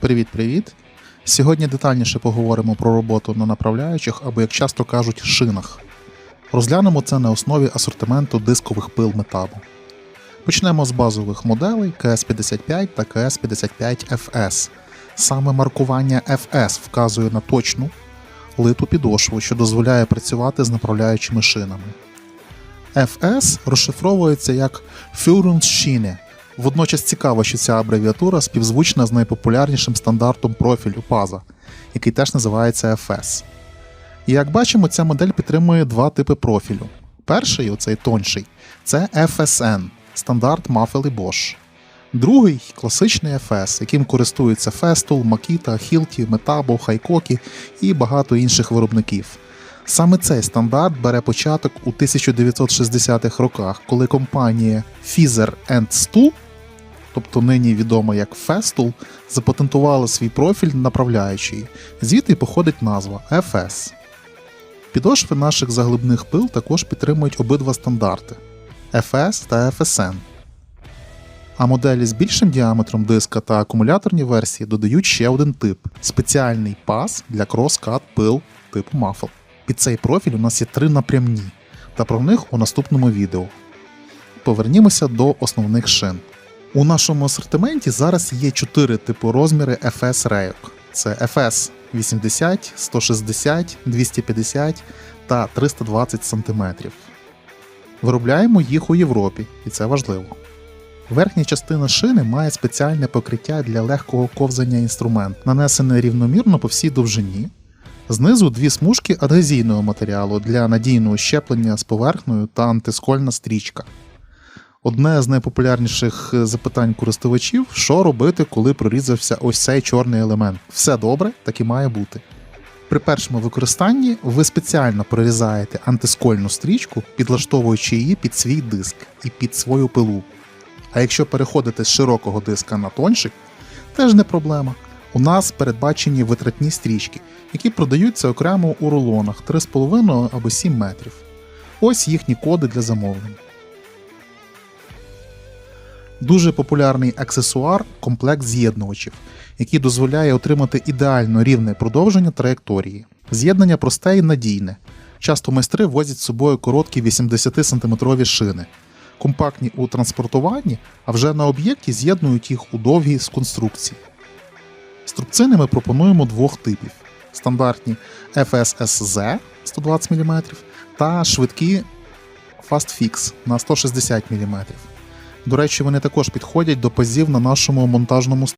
Привіт-привіт! Сьогодні детальніше поговоримо про роботу на направляючих або, як часто кажуть, шинах. Розглянемо це на основі асортименту дискових пил метабу. Почнемо з базових моделей КС55 та КС55FS. Саме маркування FS вказує на точну литу підошву, що дозволяє працювати з направляючими шинами. FS розшифровується як Führungsschiene. Водночас цікаво, що ця абревіатура співзвучна з найпопулярнішим стандартом профілю PASA, який теж називається FS. Як бачимо, ця модель підтримує два типи профілю. Перший, оцей тонший, це FSN стандарт Maffel і Bosch. Другий класичний FS, яким користуються Festool, Makita, Hilti, Metabo, Хайкокі і багато інших виробників. Саме цей стандарт бере початок у 1960-х роках, коли компанія Fizer Stool, тобто нині відома як Festool, запатентувала свій профіль направляючий. Звідти походить назва FS. Підошви наших заглибних пил також підтримують обидва стандарти FS та FSN. А моделі з більшим діаметром диска та акумуляторні версії додають ще один тип спеціальний пас для крос-кат пил типу Muffle. Під цей профіль у нас є три напрямні, та про них у наступному відео. Повернімося до основних шин. У нашому асортименті зараз є чотири типу розміри FS рейок: це FS 80, 160, 250 та 320 см. Виробляємо їх у Європі, і це важливо. Верхня частина шини має спеціальне покриття для легкого ковзання інструмент, нанесене рівномірно по всій довжині. Знизу дві смужки адгезійного матеріалу для надійного щеплення з поверхнею та антискольна стрічка. Одне з найпопулярніших запитань користувачів: що робити, коли прорізався ось цей чорний елемент. Все добре, так і має бути. При першому використанні ви спеціально прорізаєте антискольну стрічку, підлаштовуючи її під свій диск і під свою пилу. А якщо переходите з широкого диска на тонший, теж не проблема. У нас передбачені витратні стрічки, які продаються окремо у рулонах 3,5 або 7 метрів. Ось їхні коди для замовлень. Дуже популярний аксесуар комплект з'єднувачів, який дозволяє отримати ідеально рівне продовження траєкторії. З'єднання просте і надійне. Часто майстри возять з собою короткі 80-сантиметрові шини, компактні у транспортуванні, а вже на об'єкті з'єднують їх у довгі з конструкції. Струбцини ми пропонуємо двох типів: стандартні FSSZ 120 мм та швидкі FastFix на 160 мм. До речі, вони також підходять до пазів на нашому монтажному